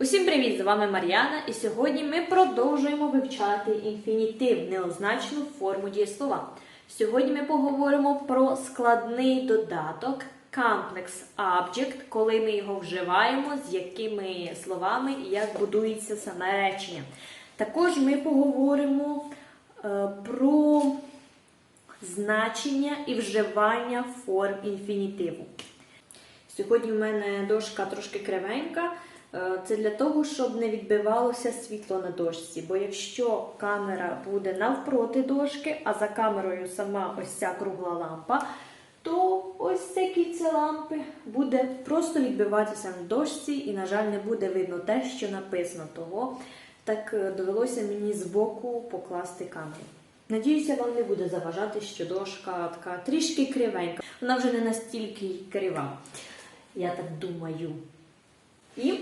Усім привіт! З вами Мар'яна, і сьогодні ми продовжуємо вивчати інфінітив, неозначену форму дієслова. Сьогодні ми поговоримо про складний додаток complex object, коли ми його вживаємо, з якими словами і як будується саме речення. Також ми поговоримо е, про значення і вживання форм інфінітиву. Сьогодні в мене дошка трошки кривенька. Е, Це для того, щоб не відбивалося світло на дошці. Бо якщо камера буде навпроти дошки, а за камерою сама ось ця кругла лампа, то ось це кільце лампи буде просто відбиватися на дошці, і, на жаль, не буде видно те, що написано. Того так е, довелося мені збоку покласти камеру. Надіюся, вам не буде заважати, що дошка така трішки кривенька. Вона вже не настільки крива. Я так думаю. І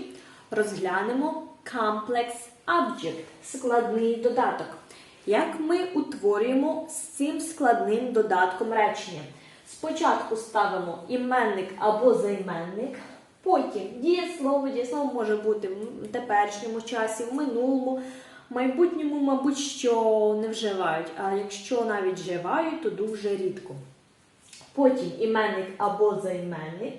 розглянемо complex object, складний додаток. Як ми утворюємо з цим складним додатком речення? Спочатку ставимо іменник або займенник, потім дієслово. Дієслово може бути в теперішньому часі, в минулому, в майбутньому, мабуть, що не вживають, а якщо навіть вживають, то дуже рідко. Потім іменник або займенник.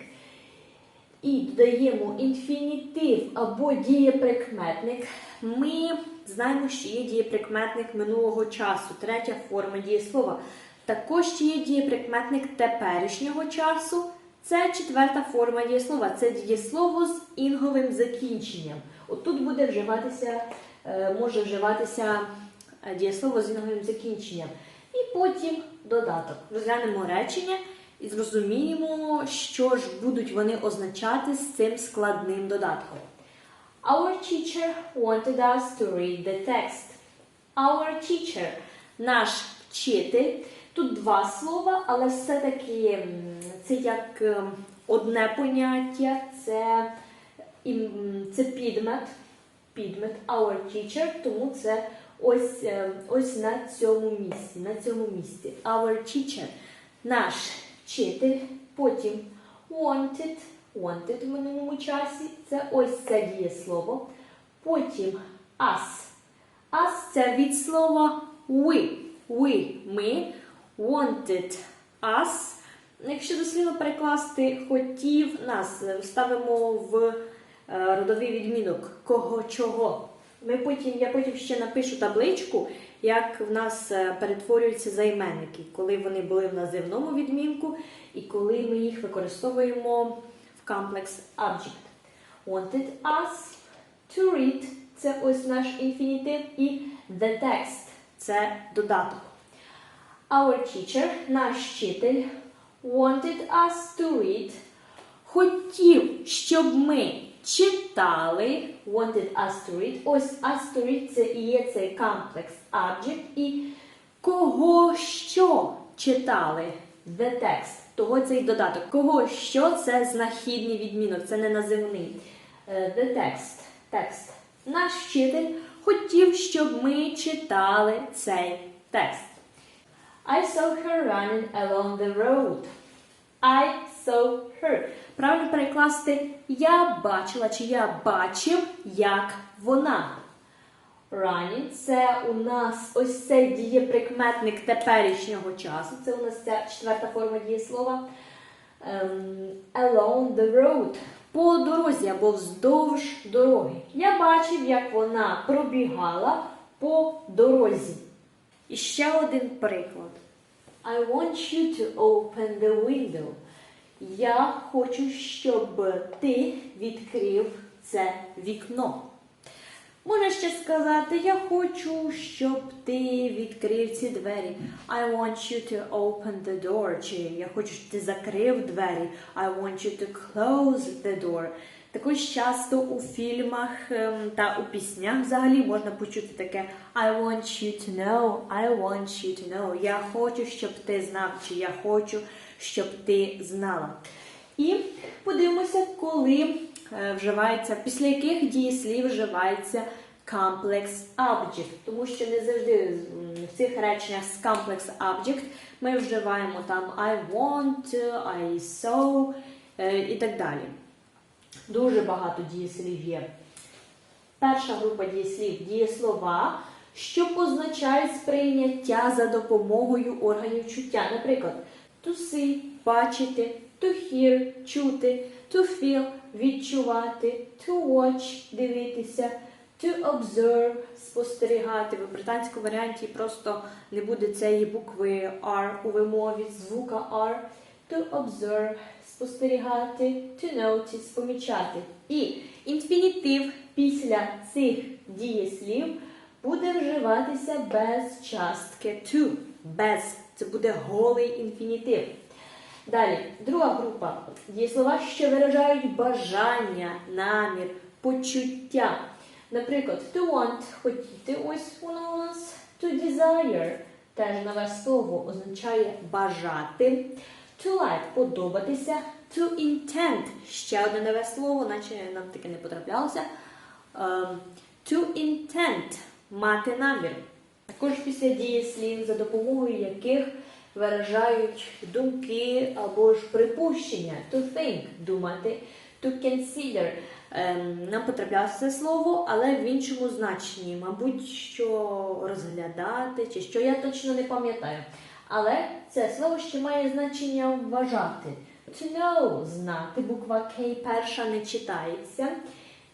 І додаємо інфінітив або дієприкметник. Ми знаємо, що є дієприкметник минулого часу, третя форма дієслова. Також є дієприкметник теперішнього часу. Це четверта форма дієслова. Це дієслово з інговим закінченням. Отут буде вживатися, е, може вживатися е, дієслово з інговим закінченням. І потім додаток. Розглянемо речення і зрозуміємо, що ж будуть вони означати з цим складним додатком. Our teacher wanted us to read the text. Our teacher, наш вчитель. Тут два слова, але все-таки це як ем, одне поняття, це, це підмет. Підмет our teacher, тому це ось, ем, ось на цьому місці. На цьому місці. Our teacher, наш вчитель, потім wanted, wanted в минулому часі, це ось це дієслово. Потім us. Us це від слова we. We, ми. Wanted us. Якщо дослівно перекласти хотів нас, ставимо в е, родовий відмінок кого чого. Ми потім, я потім ще напишу табличку, як в нас е, перетворюються займенники, коли вони були в називному відмінку і коли ми їх використовуємо в complex object. Wanted us to read це ось наш інфінітив, і the text це додаток. Our teacher, наш вчитель, wanted us to read, хотів, щоб ми читали, wanted us to read. Ось us to read це і є цей complex object. І кого що читали? The text. Того цей додаток. Кого що це знахідний відмінок, це не називний. Е, The text. Текст. Наш вчитель хотів, щоб ми читали цей текст. I saw her running along the road. I saw her. Правильно перекласти я бачила чи я бачив, як вона. Running це у нас ось цей дієприкметник теперішнього часу. Це у нас ця четверта форма дієслова. Ем, along the road. По дорозі або вздовж дороги. Я бачив, як вона пробігала по дорозі. І ще один приклад. I want you to open the window. Я хочу, щоб ти відкрив це вікно. Можна ще сказати, я хочу, щоб ти відкрив ці двері. I want you to open the door. Чи я хочу, щоб ти закрив двері. I want you to close the door. Також часто у фільмах ем, та у піснях взагалі можна почути таке I want you to know, I want you to know. Я хочу, щоб ти знав, чи я хочу, щоб ти знала. І подивимося, коли вживається, після яких дієслів вживається complex object. Тому що не завжди в цих реченнях з complex object ми вживаємо там I want, I saw е, і так далі. Дуже багато дієслів є. Перша група дієслів дієслова, що позначають сприйняття за допомогою органів чуття. Наприклад, to see – бачити, to hear – чути, to feel – відчувати, to watch – дивитися, to observe – спостерігати. В британському варіанті просто не буде цієї букви R у вимові, звука R. To observe – спостерігати, to notice – помічати. І інфінітив після цих дієслів буде вживатися без частки to. Без. Це буде голий інфінітив. Далі, друга група. Дієслова, що виражають бажання, намір, почуття. Наприклад, to want хотіти, ось у нас. To desire теж нове слово означає бажати. To like подобатися. To intend ще одне нове слово, наче нам таке не потраплялося. Ем, to intend мати намір. Також після дієслів, за допомогою яких виражають думки або ж припущення. To think думати, to consider. Ем, нам потраплялося це слово, але в іншому значенні. Мабуть, що розглядати, чи що я точно не пам'ятаю. Але це слово ще має значення вважати. To know знати, буква K перша не читається.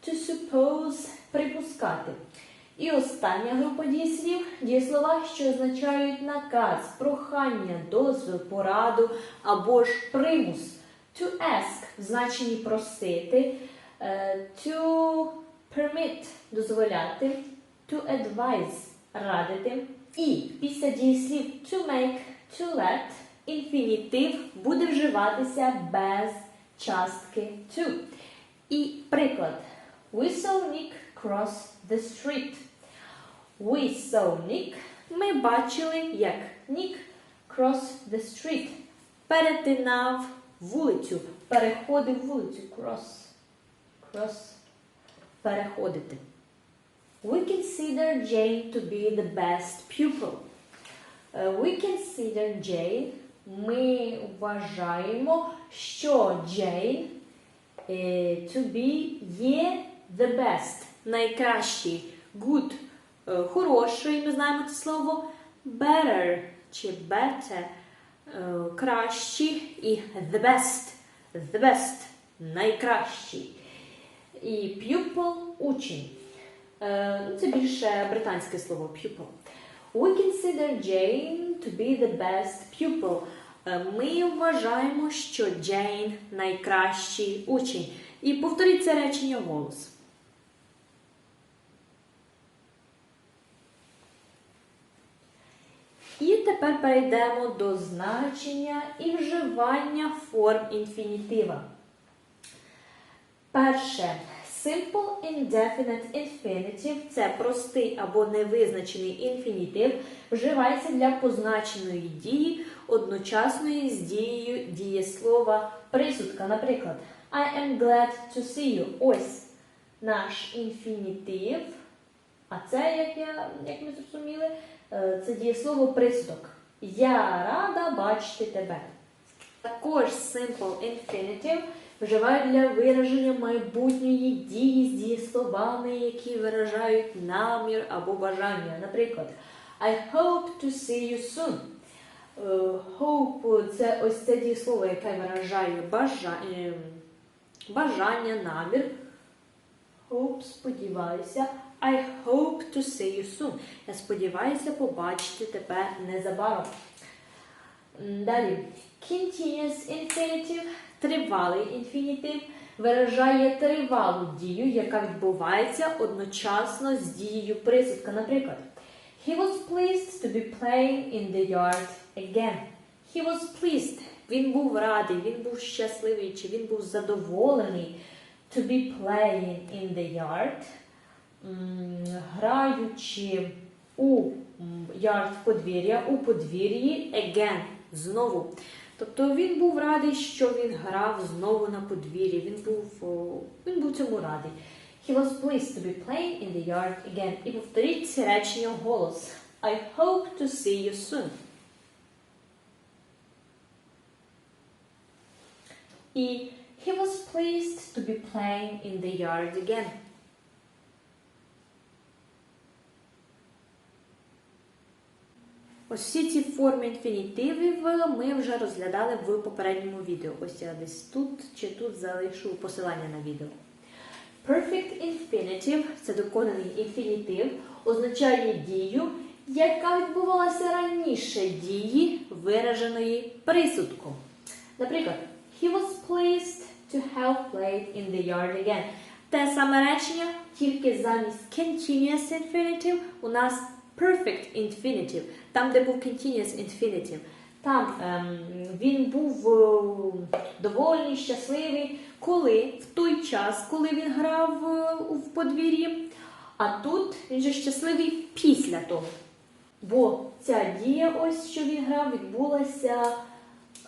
To suppose припускати. І остання група дієслів дієслова, що означають наказ, прохання, дозвіл, пораду або ж примус. To ask в значенні просити, е, to permit дозволяти, to advise радити. І після дієслів to make, to let інфінітив буде вживатися без частки to. І приклад. Saw Nick cross the street. We saw Nick. Ми бачили, як Nick cross the street. Перетинав вулицю. Переходив вулицю. Cross. Cross. Переходити. We consider Jane to be the best pupil. Е, We consider Jane. Ми вважаємо, що е, to be є the best. Найкращий. Good. Е, Хороший, ми знаємо це слово. Better чи better. е, Кращий і the best. The best. Найкращий. І pupil учень. Е, Це більше британське слово pupil. We consider Jane to be the best pupil. Ми вважаємо, що Jane найкращий учень. І повторіть це речення голос. І тепер перейдемо до значення і вживання форм інфінітива. Перше. Simple indefinite infinitive – це простий або невизначений інфінітив, вживається для позначеної дії одночасної з дією дієслова присудка. Наприклад, I am glad to see you. Ось наш інфінітив. А це, як, я, як ми зрозуміли, це дієслово присудок. Я рада бачити тебе. Також simple infinitive вживають для вираження майбутньої дії з дієсловами, які виражають намір або бажання. Наприклад, I hope to see you soon. Е, Hope це ось це дієслово, яке виражає бажання, бажання намір. Hope, сподіваюся. I hope to see you soon. Я сподіваюся побачити тебе незабаром. Далі. Continuous infinitive, тривалий інфінітив, виражає тривалу дію, яка відбувається одночасно з дією присудка. Наприклад, He was pleased to be playing in the yard again. He was pleased. Він був радий, він був щасливий, чи він був задоволений to be playing in the yard, граючи у yard подвір'я, у подвір'ї again, знову. Тобто він був радий, що він грав знову на подвір'ї. Він був, він був цьому радий. He was pleased to be playing in the yard again. І повторіть це речення голос. I hope to see you soon. І he was pleased to be playing in the yard again. Ось всі ці форми інфінітивів ми вже розглядали в попередньому відео. Ось я десь тут чи тут залишу посилання на відео. Perfect infinitive – це доконаний інфінітив, означає дію, яка відбувалася раніше дії, вираженої присудком. Наприклад, he was pleased to have played in the yard again. Те саме речення, тільки замість continuous infinitive у нас perfect infinitive. Там, де був continuous infinitive. Там ем, він був е, довольний, щасливий, коли в той час, коли він грав е, в подвір'ї. А тут він же щасливий після того. Бо ця дія, ось що він грав, відбулася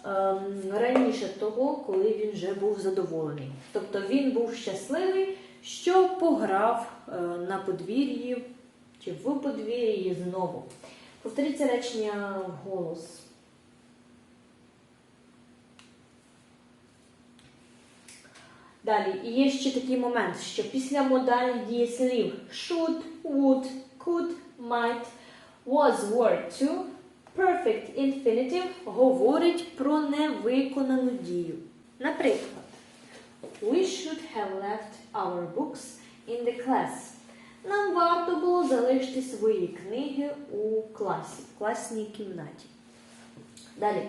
ем, раніше того, коли він вже був задоволений. Тобто він був щасливий, що пограв е, на подвір'ї чи в подвір'ї знову. Повторіть це речення вголос. Далі, і є ще такий момент, що після модальних дієслів should, would, could, might, was, were to, perfect infinitive говорить про невиконану дію. Наприклад, we should have left our books in the class. Нам варто було залишити свої книги у класі, в класній кімнаті. Далі.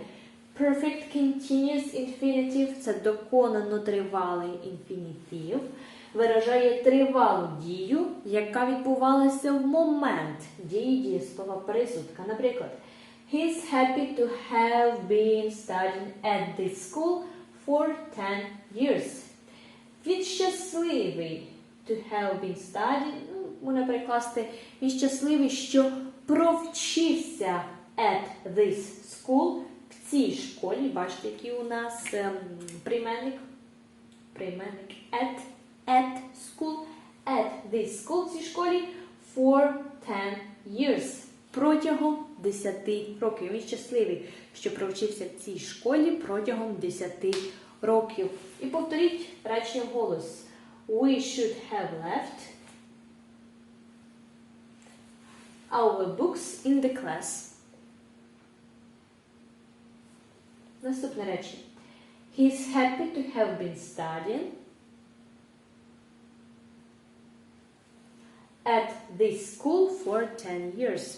Perfect continuous infinitive це доконано тривалий інфінітив, виражає тривалу дію, яка відбувалася в момент дії дієслова присудка. Наприклад, He's happy to have been studying at this school for 10 years. Він щасливий to have been studying, можна перекласти, він щасливий, що провчився at this school в цій школі. Бачите, який у нас ем, прийменник? Прийменник at, at school, at this school в цій школі for 10 years. Протягом 10 років. Він щасливий, що провчився в цій школі протягом 10 років. І повторіть речення голос. We should have left our books in the class. Наступне речення. He's happy to have been studying at this school for 10 years.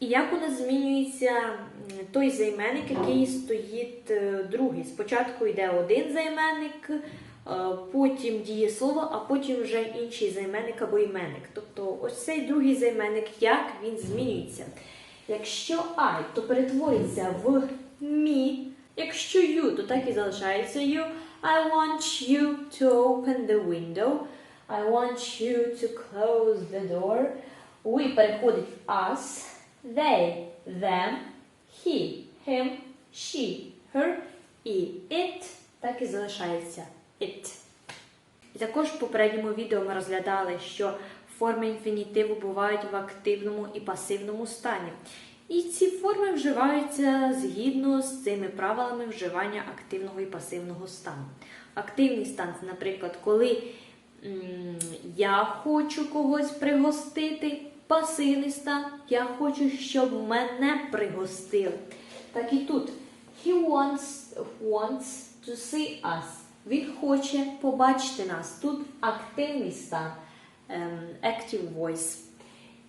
І як у нас змінюється той займенник, який стоїть е, другий? Спочатку йде один займенник, потім дієслово, а потім вже інший займенник або іменник. Тобто ось цей другий займенник, як він змінюється. Якщо I, то перетвориться в me. Якщо you, то так і залишається you. I want you to open the window. I want you to close the door. We переходить в us. They, them, he, him, she, her і it так і залишається it. І також в попередньому відео ми розглядали, що форми інфінітиву бувають в активному і пасивному стані. І ці форми вживаються згідно з цими правилами вживання активного і пасивного стану. Активний стан це, наприклад, коли я хочу когось пригостити, пасивний стан я хочу, щоб мене пригостили. Так і тут. He wants, wants to see us. Він хоче побачити нас. Тут активний стан, ем, active voice.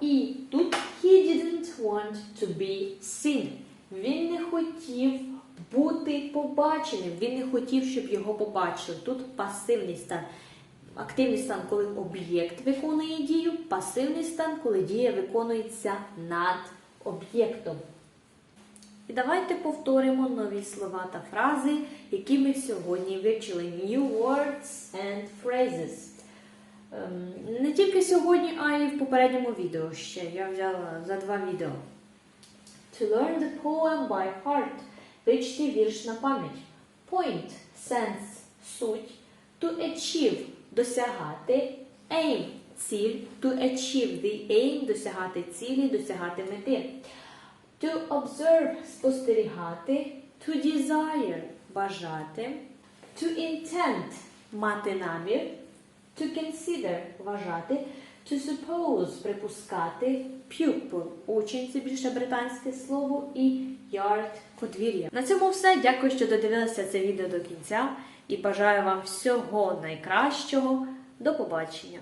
І тут he didn't want to be seen. Він не хотів бути побаченим. Він не хотів, щоб його побачили. Тут пасивний стан. Активний стан, коли об'єкт виконує дію, пасивний стан, коли дія виконується над об'єктом. І давайте повторимо нові слова та фрази, які ми сьогодні вивчили. New words and phrases. Ем, Не тільки сьогодні, а й в попередньому відео ще. Я взяла за два відео. To learn the poem by heart. Вивчити вірш на пам'ять. Point – sense – суть. To achieve – досягати. Aim – ціль. To achieve the aim – досягати цілі, досягати мети. To observe – спостерігати. To desire – бажати. To intend – мати намір. To consider – вважати. To suppose – припускати, pupil – учень, це більше британське слово, і yard – подвір'я. На цьому все. Дякую, що додивилися це відео до кінця і бажаю вам всього найкращого. До побачення!